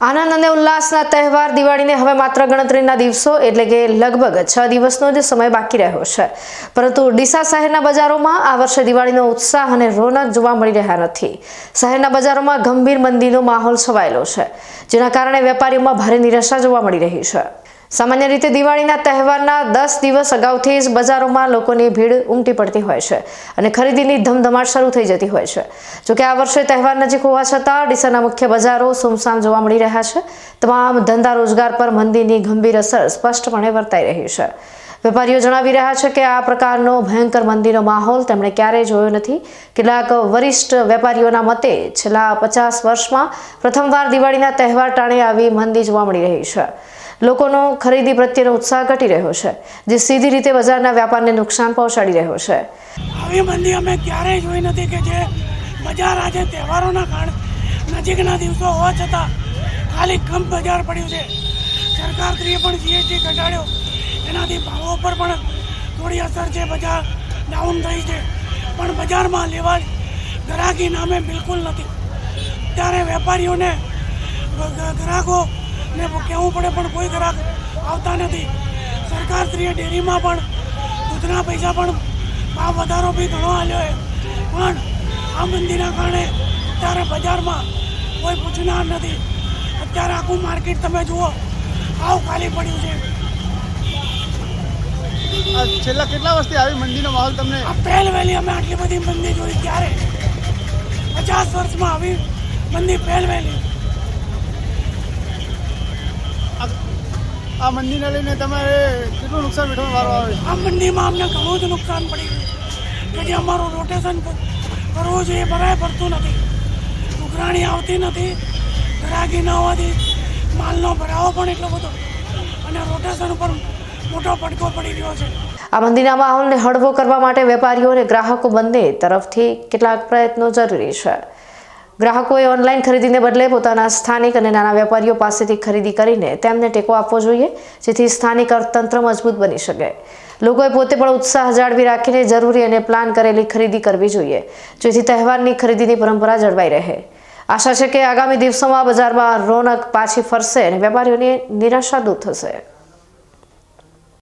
આનંદ અને ઉલ્લાસના તહેવાર દિવાળીને હવે માત્ર ગણતરીના દિવસો એટલે કે લગભગ છ દિવસનો જ સમય બાકી રહ્યો છે. પરંતુ ડીસા શહેરના બજારોમાં આ વર્ષે દિવાળીનો ઉત્સાહ અને રોનક જોવા મળી રહ્યા નથી. શહેરના બજારોમાં ગંભીર મંદીનો માહોલ છવાયેલો છે, જેના કારણે વેપારીઓમાં ભારે નિરાશા જોવા મળી રહી છે. સામાન્ય રીતે દિવાળીના તહેવારના દસ દિવસ અગાઉથી જ બજારોમાં લોકોની ભીડ ઉમટી પડતી હોય છે અને ખરીદીની ધમધમાટ શરૂ થઈ જતી હોય છે. જોકે આ વર્ષે તહેવાર નજીક હોવા છતાં ડીસાના મુખ્ય બજારો સુમસામ જોવા મળી રહ્યા છે. તમામ ધંધા રોજગાર પર મંદીની ગંભીર અસર સ્પષ્ટપણે વર્તાઈ રહી છે. વેપારીઓ જણાવી રહ્યા છે કે આ પ્રકારનો ભયંકર મંદીનો માહોલ તેમણે ક્યારેય જોયો નથી. કેટલાક વરિષ્ઠ વેપારીઓના મતે છેલ્લા પચાસ વર્ષમાં પ્રથમવાર દિવાળીના તહેવાર ટાણે આવી મંદી જોવા મળી રહી છે. લોકોનો ખરીદી પ્રત્યેનો ઉત્સાહ ઘટી રહ્યો છે, જે સીધી રીતે બજારના વ્યાપારને નુકસાન પહોંચાડી રહ્યો છે. આવી મંદી અમે ક્યારેય જોઈ નથી કે જે બજાર આજે તહેવારોના કારણે નજીકના દિવસો હોવા છતાં ખાલી કમ બજાર પડ્યું છે. સરકારશ્રીએ પણ જીએસટી ઘટાડ્યો. એનાથી ભાવો પર પણ થોડી અસર છે, બજાર ડાઉન થઈ છે. પણ બજારમાં લેવા ગ્રાહકી નામે બિલકુલ નથી. ત્યારે વેપારીઓને ગ- ગ- કહેવું પડે પણ કોઈ ગ્રાહક આવતા નથી. સરકારશ્રીએ ડેરીમાં પણ દૂધના પૈસા પણ ભાવ વધારો બી ઘણો આવ્યો છે. પણ આ મંદીના કારણે અત્યારે બજારમાં કોઈ પૂછનાર નથી. અત્યારે આખું માર્કેટ તમે જુઓ આવ ખાલી પડ્યું છે. છેલ્લા કેટલા વર્ષથી આવી મંદીનો માહોલ તમને? પહેલ વહેલી અમે આટલી બધી મંદી જોઈ ત્યારે પચાસ વર્ષમાં આવી મંદી પહેલ વહેલી. આ મંદીને લઈને તમારે કેટલું નુકસાન વેઠવાનો વારો આવે છે? આ મંદીમાં અમને ઘણું જ નુકસાન પડી ગયું કે જે અમારું રોટેશન કરવું જોઈએ એ ભરાય ભરતું નથી. ઉઘરાણી આવતી નથી. ગ્રાહકી ન હોવાથી માલનો ભરાવો પણ એટલો બધો. અને રોટેશન ઉપર મોટો પડકો પડી રહ્યો છે. આ મંદીના માહોલને હળવો કરવા માટે વેપારીઓ અને ગ્રાહકો બંને તરફથી કેટલાક પ્રયત્નો જરૂરી છે. ગ્રાહકોએ ઓનલાઈન ખરીદીને બદલે પોતાના સ્થાનિક અને નાના વેપારીઓ પાસેથી ખરીદી કરીને તેમને ટેકો આપવો જોઈએ, જેથી સ્થાનિક અર્થતંત્ર મજબૂત બની શકે. લોકોએ પોતે પણ ઉત્સાહ જાળવી રાખીને જરૂરી અને પ્લાન કરેલી ખરીદી કરવી જોઈએ, જેથી તહેવારની ખરીદીની પરંપરા જળવાઈ રહે. આશા છે કે આગામી દિવસોમાં બજારમાં રોનક પાછી ફરશે અને વેપારીઓની નિરાશા દૂર થશે.